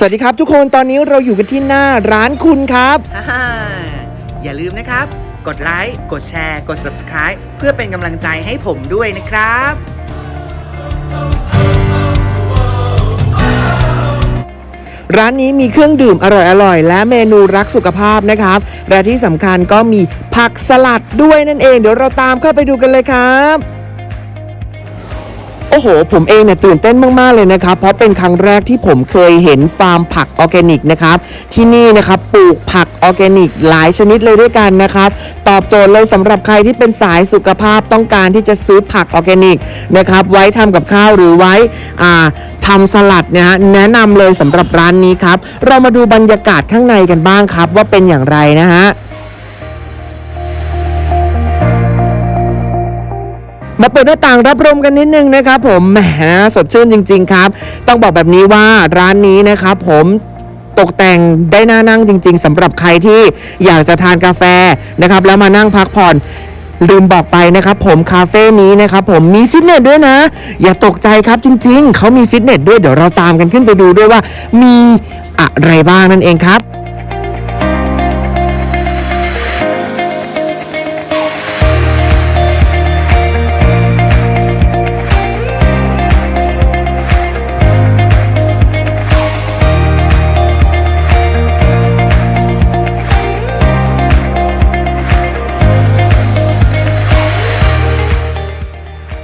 สวัสดีครับทุกคนตอนนี้เราอยู่กันที่หน้าร้านคุณครับอ่าอย่าลืมนะครับ กดไลค์ กดแชร์ กด subscribe เพื่อเป็นกำลังใจให้ผมด้วยนะครับ ร้านนี้มีเครื่องดื่มอร่อยๆ และเมนูรักสุขภาพนะครับ และที่สำคัญก็มีผักสลัดด้วยนั่นเอง เดี๋ยวเราตามเข้าไปดูกันเลยครับ โอ้โห ผมเองเนี่ยตื่นเต้นมาก ๆ เลยนะครับ เพราะเป็นครั้งแรกที่ผมเคยเห็นฟาร์มผักออร์แกนิกนะครับ ที่นี่นะครับปลูกผักออร์แกนิกหลายชนิดเลยด้วยกันนะครับ ตอบโจทย์เลยสำหรับใครที่เป็นสายสุขภาพต้องการที่จะซื้อผักออร์แกนิกนะครับ ไว้ทำกับข้าวหรือไว้อ่าทำสลัดนะฮะแนะนำเลยสำหรับร้านนี้ครับ เรามาดูบรรยากาศข้างในกันบ้างครับ ว่าเป็นอย่างไรนะฮะ มาเปิดหน้าต่างรับลมกันนิดนึงนะครับผมแหมสดชื่นจริง ๆ ครับ ต้องบอกแบบนี้ว่าร้านนี้นะครับผมตกแต่งได้น่านั่งจริง ๆสำหรับใครที่อยากจะทานกาแฟนะครับ แล้วมานั่งพักผ่อนลืมบอกไปนะครับผมคาเฟ่นี้นะครับผมมีฟิตเนสด้วยนะ อย่าตกใจครับจริง ๆ เขามีฟิตเนสด้วยเดี๋ยวเราตามกันขึ้นไปดูด้วยว่า มีอะไรบ้างนั่นเองครับ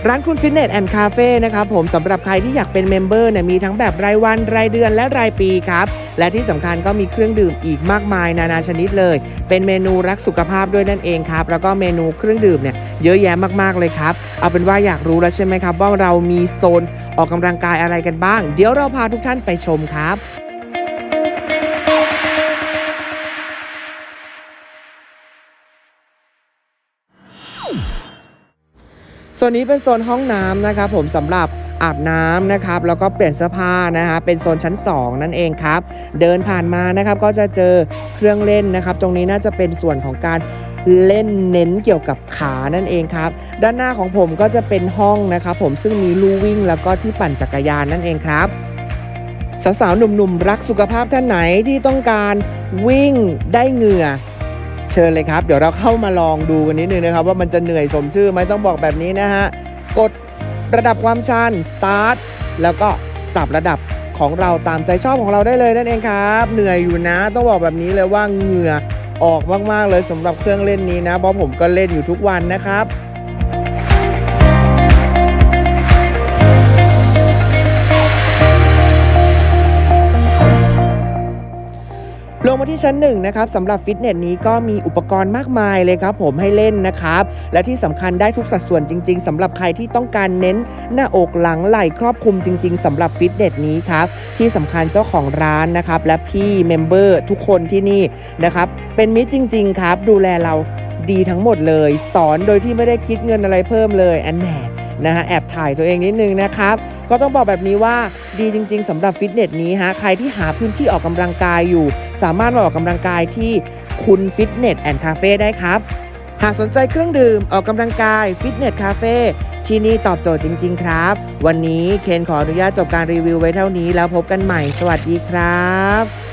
ร้านคุณฟิตเนสแอนด์คาเฟ่นะครับผมสำหรับใครที่อยากเป็นเมมเบอร์เนี่ยมีทั้งแบบรายวันรายเดือนและรายปีครับ และที่สำคัญก็มีเครื่องดื่มอีกมากมายนานาชนิดเลย เป็นเมนูรักสุขภาพด้วยนั่นเองครับ แล้วก็เมนูเครื่องดื่มเนี่ยเยอะแยะมากๆเลยครับ เอาเป็นว่าอยากรู้แล้วใช่ไหมครับ ว่าเรามีโซนออกกำลังกายอะไรกันบ้าง เดี๋ยวเราพาทุกท่านไปชมครับ โซนนี้เป็นโซนห้องน้ำนะครับผมสำหรับอาบน้ำนะครับแล้วก็เปลี่ยนเสื้อผ้านะฮะเป็นโซนชั้น 2 นั่นเองครับ เดินผ่านมานะครับก็จะเจอเครื่องเล่นนะครับ ตรงนี้น่าจะเป็นส่วนของการเล่นเน้นเกี่ยวกับขานั่นเองครับ ด้านหน้าของผมก็จะเป็นห้องนะครับผมซึ่งมีลู่วิ่งแล้วก็ที่ปั่นจักรยานนั่นเองครับสาวๆหนุ่มๆรักสุขภาพท่านไหนที่ต้องการวิ่งได้เหงื่อ เชิญเลยครับ เดี๋ยวเราเข้ามาลองดูกันนิดนึงนะครับ ว่ามันจะเหนื่อยสมชื่อไหมต้องบอกแบบนี้นะฮะ กดระดับความชัน start แล้วก็ปรับระดับของเราตามใจชอบของเราได้เลยนั่นเองครับ เหนื่อยอยู่นะ ต้องบอกแบบนี้เลยว่าเหงื่อออกมากๆเลยสำหรับเครื่องเล่นนี้นะ เพราะผมก็เล่นอยู่ทุกวันนะครับ งมาที่ชั้นหนึ่งนะครับสำหรับฟิตเนสนี้ก็มีอุปกรณ์มากมายเลยครับผมให้เล่นนะครับ และที่สำคัญได้ทุกสัดส่วนจริง ๆสำหรับใครที่ต้องการเน้นหน้าอกหลังไหล่ครอบคลุมจริง ๆสำหรับฟิตเนสนี้ครับที่สำคัญเจ้าของร้านนะครับและพี่เมมเบอร์ทุกคนที่นี่นะครับเป็นมิตรจริง ๆ ครับ ดูแลเราดีทั้งหมดเลย สอนโดยที่ไม่ได้คิดเงินอะไรเพิ่มเลยอันแหน นะฮะแอบถ่ายตัวเองนิดนึงนะครับ ก็ต้องบอกแบบนี้ว่าดีจริง ๆสำหรับฟิตเนสนี้ฮะใครที่หาพื้นที่ออกกำลังกายอยู่ สามารถมาออกกำลังกายที่คุณฟิตเนสแอนด์คาเฟ่ได้ครับ หากสนใจเครื่องดื่มออกกำลังกายฟิตเนสคาเฟ่ที่นี่ตอบโจทย์จริง ๆ ครับ วันนี้เคนขออนุญาตจบการรีวิวไว้เท่านี้แล้วพบกันใหม่ สวัสดีครับ